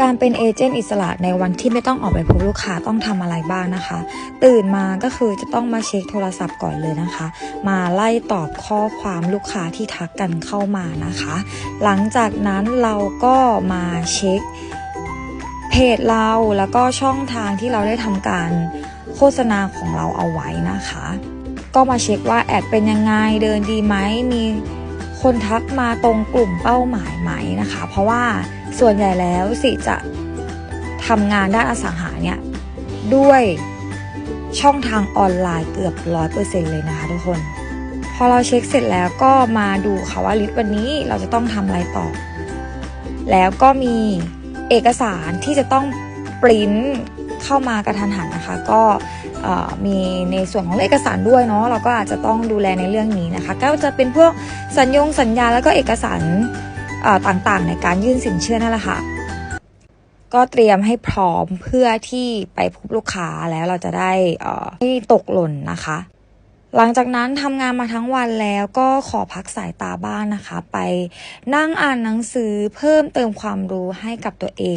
การเป็นเอเจนต์อิสระในวันที่ไม่ต้องออกไปพบลูกค้าต้องทำอะไรบ้างนะคะ ตื่นมาก็คือจะต้องมาเช็คโทรศัพท์ก่อนเลยนะคะ มาไล่ตอบข้อความลูกค้าที่ทักกันเข้ามานะคะ หลังจากนั้นเราก็มาเช็คเพจเราแล้วก็ช่องทางที่เราได้ทำการโฆษณาของเราเอาไว้นะคะ ก็มาเช็คว่าแอดเป็นยังไงเดินดีไหมมี คนทักมาตรงกลุ่มเป้าหมายไหมนะคะ เพราะว่าส่วนใหญ่แล้วสิจะทำงานด้านอสังหาเนี่ยด้วยช่องทางออนไลน์เกือบร้อยเปอร์เซ็นเลยนะคะทุกคน พอเราเช็คเสร็จแล้วก็มาดูค่ะว่าลิสต์วันนี้เราจะต้องทำอะไรต่อ แล้วก็มีเอกสารที่จะต้องปริ้น เข้ามากระทันหันนะคะ ก็มีในส่วนของเอกสารด้วยเนาะเราก็อาจจะต้องดูแลในเรื่องนี้นะคะ ก็จะเป็นพวกสัญญงสัญญาแล้วก็เอกสารต่างๆ ในการยื่นสินเชื่อนั่นแหละค่ะก็เตรียมให้พร้อมเพื่อที่ไปพบลูกค้าแล้วเราจะได้ไม่ตกหล่นนะคะ หลังจากนั้นทำงานมาทั้งวันแล้วก็ขอพักสายตาบ้างนะคะ ไปนั่งอ่านหนังสือเพิ่มเติมความรู้ให้กับตัวเอง